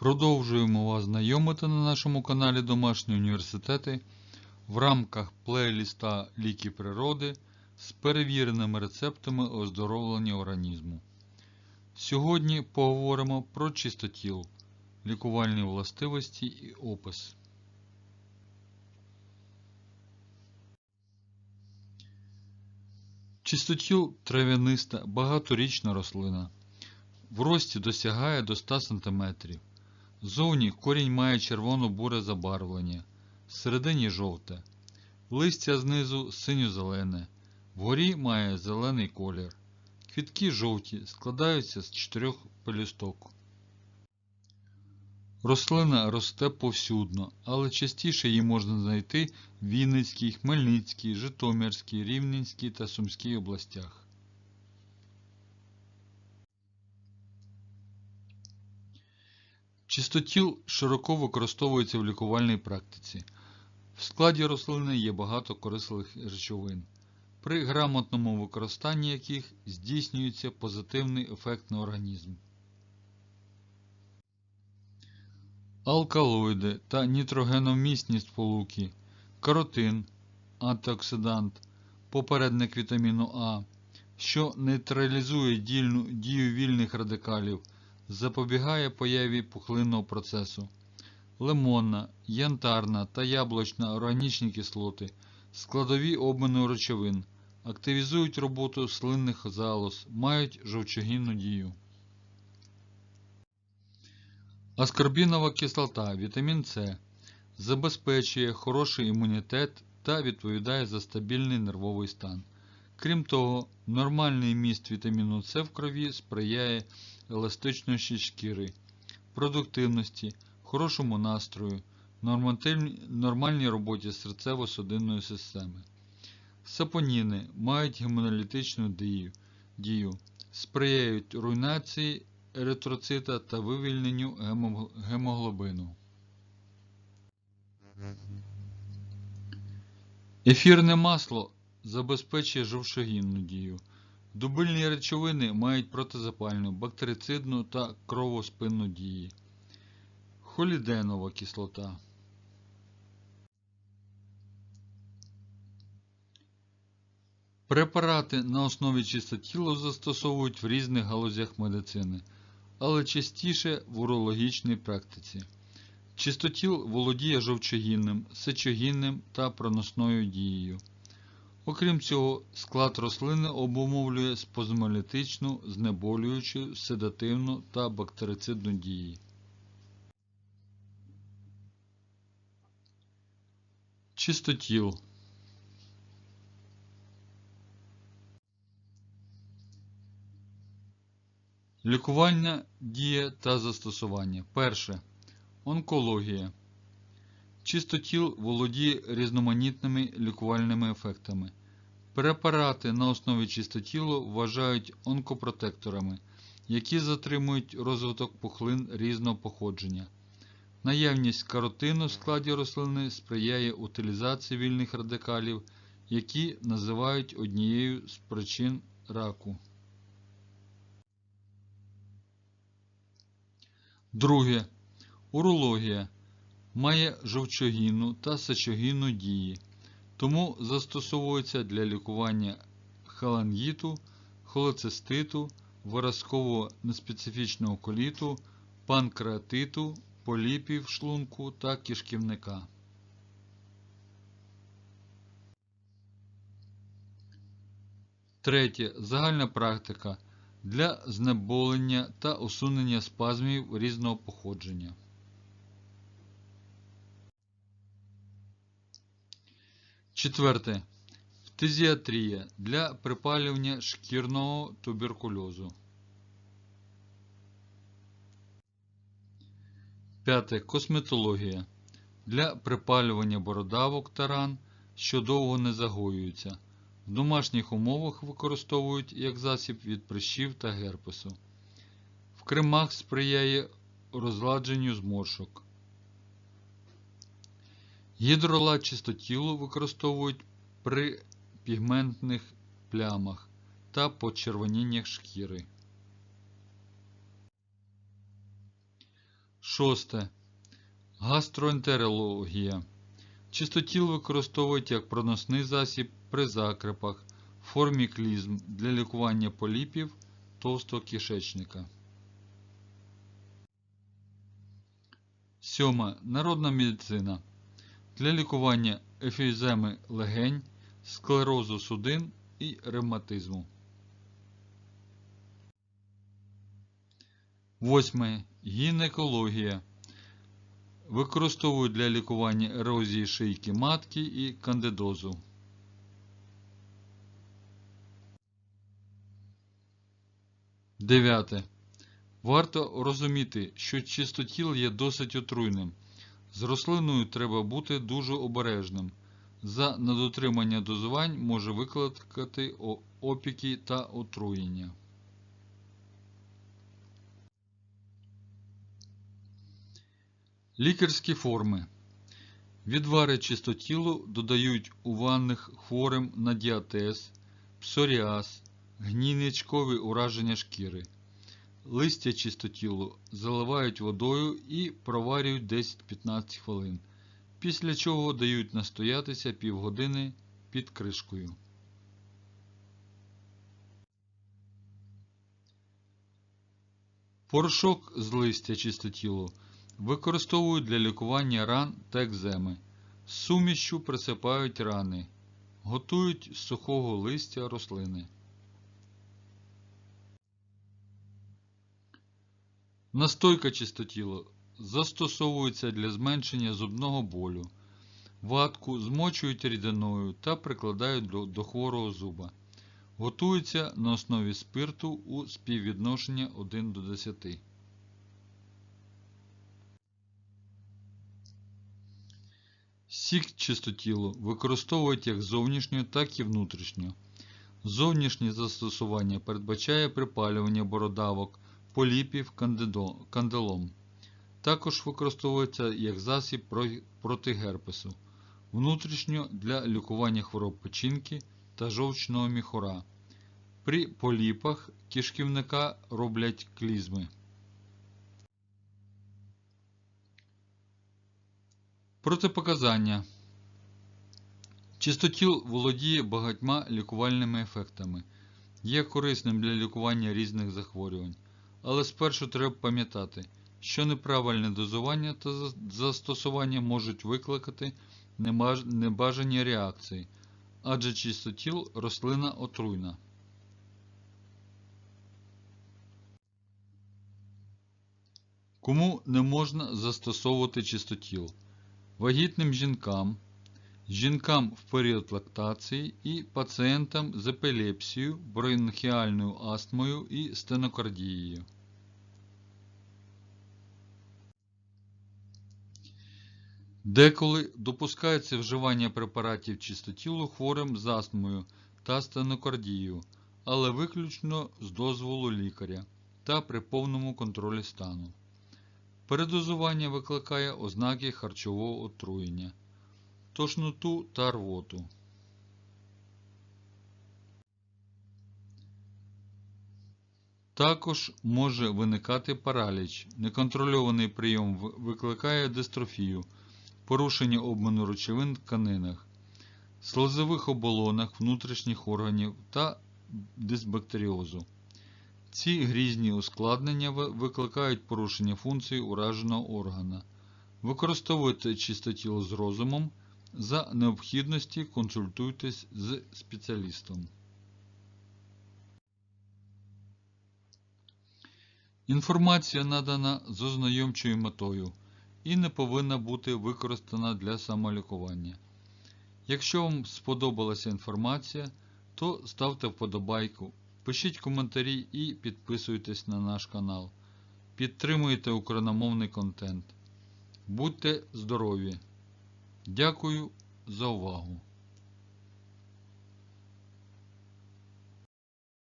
Продовжуємо вас знайомити на нашому каналі Домашні університети в рамках плейліста Ліки природи з перевіреними рецептами оздоровлення організму. Сьогодні поговоримо про чистотіл, лікувальні властивості і опис. Чистотіл трав'яниста багаторічна рослина. В рості досягає до 100 см. Зовні корінь має червоно-буре забарвлення, всередині жовте. Листя знизу синьо-зелене, вгорі має зелений колір. Квітки жовті, складаються з чотирьох пелюсток. Рослина росте повсюдно, але частіше її можна знайти в Вінницькій, Хмельницькій, Житомирській, Рівненській та Сумській областях. Чистотіл широко використовується в лікувальній практиці. В складі рослини є багато корисливих речовин, при грамотному використанні яких здійснюється позитивний ефект на організм. Алкалоїди та нітрогеномісні сполуки, каротин, антиоксидант, попередник вітаміну А, що нейтралізує дію вільних радикалів, запобігає появі пухлинного процесу. Лимонна, янтарна та яблучна органічні кислоти, складові обміну речовин, активізують роботу слинних залоз, мають жовчогінну дію. Аскорбінова кислота, вітамін С, забезпечує хороший імунітет та відповідає за стабільний нервовий стан. Крім того, нормальний міст вітаміну С в крові сприяє еластичності шкіри, продуктивності, хорошому настрою, нормальній роботі серцево-судинної системи. Сапоніни мають гемолітичну дію, сприяють руйнації еритроцита та вивільненню гемоглобину. Ефірне масло забезпечує жовчогінну дію. Дубильні речовини мають протизапальну, бактерицидну та кровоспинну дії. Холіденова кислота. Препарати на основі чистотілу застосовують в різних галузях медицини, але частіше в урологічній практиці. Чистотіл володіє жовчогінним, сечогінним та проносною дією. Окрім цього, склад рослини обумовлює спазмолітичну, знеболюючу, седативну та бактерицидну дії. Чистотіл Лікування, дія та застосування. Перше. Онкологія. Чистотіл володіє різноманітними лікувальними ефектами. Препарати на основі чистотілу вважають онкопротекторами, які затримують розвиток пухлин різного походження. Наявність каротину в складі рослини сприяє утилізації вільних радикалів, які називають однією з причин раку. Друге. Урологія має жовчогінну та сечогінну дії, тому застосовується для лікування халангіту, холециститу, виразкового неспецифічного коліту, панкреатиту, поліпів шлунку та кишківника. Третє. Загальна практика для знеболення та усунення спазмів різного походження. Четверте. Фтизіатрія для припалювання шкірного туберкульозу. П'яте. Косметологія для припалювання бородавок та ран, що довго не загоюються. В домашніх умовах використовують як засіб від прищів та герпесу. В кремах сприяє розладженню зморшок. Гідролат чистотілу використовують при пігментних плямах та почервоніннях шкіри. Шосте. Гастроентерологія. Чистотіл використовують як проносний засіб при закрепах, формі клізм для лікування поліпів товстого кишечника. Сьоме. Народна медицина. Для лікування ефіземи легень, склерозу судин і ревматизму. Восьме. Гінекологія. Використовують для лікування ерозії шийки матки і кандидозу. Дев'яте. Варто розуміти, що чистотіл є досить отруйним. З рослиною треба бути дуже обережним. За недотримання дозувань може викликати опіки та отруєння. Лікарські форми. Відвари чистотілу додають у ванних хворим на діатез, псоріаз, гнійничкові ураження шкіри. Листя чистотілу заливають водою і проварюють 10-15 хвилин, після чого дають настоятися півгодини під кришкою. Порошок з листя чистотілу використовують для лікування ран та екземи. З Сумішчю присипають рани. Готують з сухого листя рослини. Настойка чистотілу застосовується для зменшення зубного болю. Ватку змочують рідиною та прикладають до, до хворого зуба. Готується на основі спирту у співвідношенні 1 до 10. Сік чистотілу використовують як зовнішньо, так і внутрішньо. Зовнішнє застосування передбачає припалювання бородавок, поліпів канделом. Також використовується як засіб проти герпесу, внутрішньо для лікування хвороб печінки та жовчного міхура. При поліпах кишківника роблять клізми. Протипоказання. Чистотіл володіє багатьма лікувальними ефектами. Є корисним для лікування різних захворювань. Але спершу треба пам'ятати, що неправильне дозування та застосування можуть викликати небажані реакції, адже чистотіл рослина отруйна. Кому не можна застосовувати чистотіл? Вагітним жінкам, жінкам в період лактації і пацієнтам з епілепсією, бронхіальною астмою і стенокардією. Деколи допускається вживання препаратів чистотілу хворим з астмою та стенокардією, але виключно з дозволу лікаря та при повному контролі стану. Передозування викликає ознаки харчового отруєння, тошноту та рвоту. Також може виникати параліч. Неконтрольований прийом викликає дистрофію, порушення обміну речовин в тканинах, слизових оболонах внутрішніх органів та дисбактеріозу. Ці грізні ускладнення викликають порушення функцій ураженого органа. Використовуйте чистотіл з розумом. За необхідності консультуйтесь з спеціалістом. Інформація надана з ознайомчою метою і не повинна бути використана для самолікування. Якщо вам сподобалася інформація, то ставте вподобайку, пишіть коментарі і підписуйтесь на наш канал. Підтримуйте україномовний контент. Будьте здорові! Дякую за увагу!